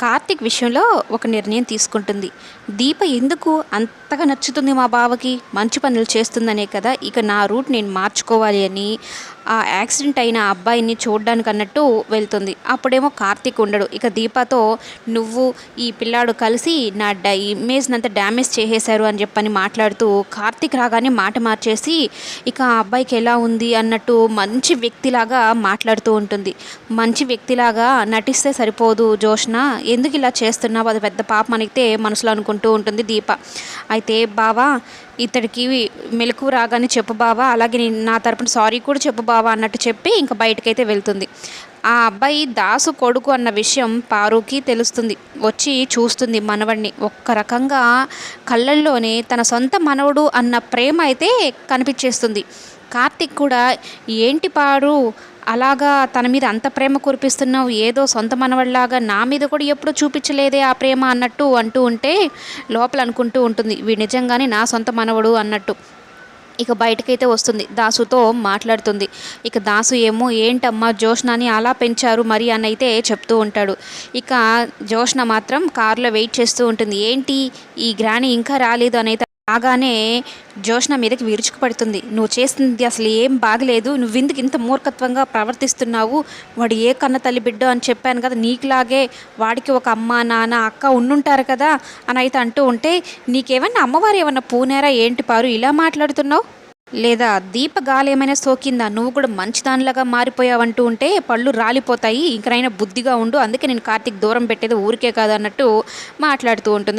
కార్తీక్ విషయంలో ఒక నిర్ణయం తీసుకుంటుంది. దీప ఎందుకు అంతగా నచ్చుతుంది మా బావకి? మంచి పనులు చేస్తుందనే కదా ఇక నా రూట్ నేను మార్చుకోవాలి అని ఆ యాక్సిడెంట్ అయిన అబ్బాయిని చూడడానికి అన్నట్టు వెళ్తుంది. అప్పుడేమో కార్తీక్ ఉండడు. ఇక దీపతో నువ్వు ఈ పిల్లాడు కలిసి నా డ ఇమేజ్ని అంతా డ్యామేజ్ చేసేశారు అని చెప్పని మాట్లాడుతూ కార్తీక్ రాగానే మాట మార్చేసి ఇక ఆ అబ్బాయికి ఎలా ఉంది అన్నట్టు మంచి వ్యక్తిలాగా మాట్లాడుతూ ఉంటుంది. మంచి వ్యక్తిలాగా నటిస్తే సరిపోదు జోష్న ఎందుకు ఇలా చేస్తున్నావు? అది పెద్ద పాపం అనిగితే మనసులో అనుకుంటూ ఉంటుంది దీప. అయితే బావా ఇతడికి మెలకు రాగానే చెప్పు బావా. అలాగే నేను నా తరపున సారీ కూడా చెప్పు బావా అన్నట్టు చెప్పి ఇంకా బయటకైతే వెళ్తుంది. ఆ అబ్బాయి దాసు కొడుకు అన్న విషయం పారుకి తెలుస్తుంది. వచ్చి చూస్తుంది మనవడిని ఒక్క రకంగా కళ్ళల్లోనే తన సొంత మనవడు అన్న ప్రేమ అయితే కనిపించేస్తుంది. కార్తిక్ కూడా ఏంటి పారు? అలాగా తన మీద అంత ప్రేమ కురిపిస్తున్నావు? ఏదో సొంత మనవడిలాగా నా మీద కూడా ఎప్పుడు చూపించలేదే ఆ ప్రేమ అన్నట్టు అంటూ ఉంటే లోపల అనుకుంటూ ఉంటుంది. వీడు నిజంగానే నా సొంత మనవడు అన్నట్టు. ఇక బయటకైతే వస్తుంది. దాసుతో మాట్లాడుతుంది. ఇక దాసు ఏమో ఏంటమ్మా జోష్నాని అలా పెంచారు మరి? అని అయితే చెప్తూ ఉంటాడు. ఇక జోష్న మాత్రం కారులో వెయిట్ చేస్తూ ఉంటుంది. ఏంటి? ఈ గ్రాని ఇంకా రాలేదు అని అయితే రాగానే జోష్న మీదకి విరుచుకుపడుతుంది. నువ్వు చేస్తుంది అసలు ఏం బాగలేదు నువ్వెందుకు ఇంత మూర్ఖత్వంగా ప్రవర్తిస్తున్నావు? వాడు ఏ కన్న తల్లి బిడ్డ అని చెప్పాను కదా నీకులాగే వాడికి ఒక అమ్మ నాన్న అక్క ఉండుంటారు కదా అని అయితే అంటూ ఉంటే నీకేమన్నా అమ్మవారు ఏమన్నా పూనేరా? ఏంటి పారు? ఇలా మాట్లాడుతున్నావు? లేదా దీప గాలి ఏమైనా సోకిందా? నువ్వు కూడా మంచిదానిలాగా మారిపోయావంటూ ఉంటే పళ్ళు రాలిపోతాయి. ఇంకనైనా బుద్ధిగా ఉండు. అందుకే నేను కార్తీక్ దూరం పెట్టేది ఊరికే కాదు అన్నట్టు మాట్లాడుతూ ఉంటుంది.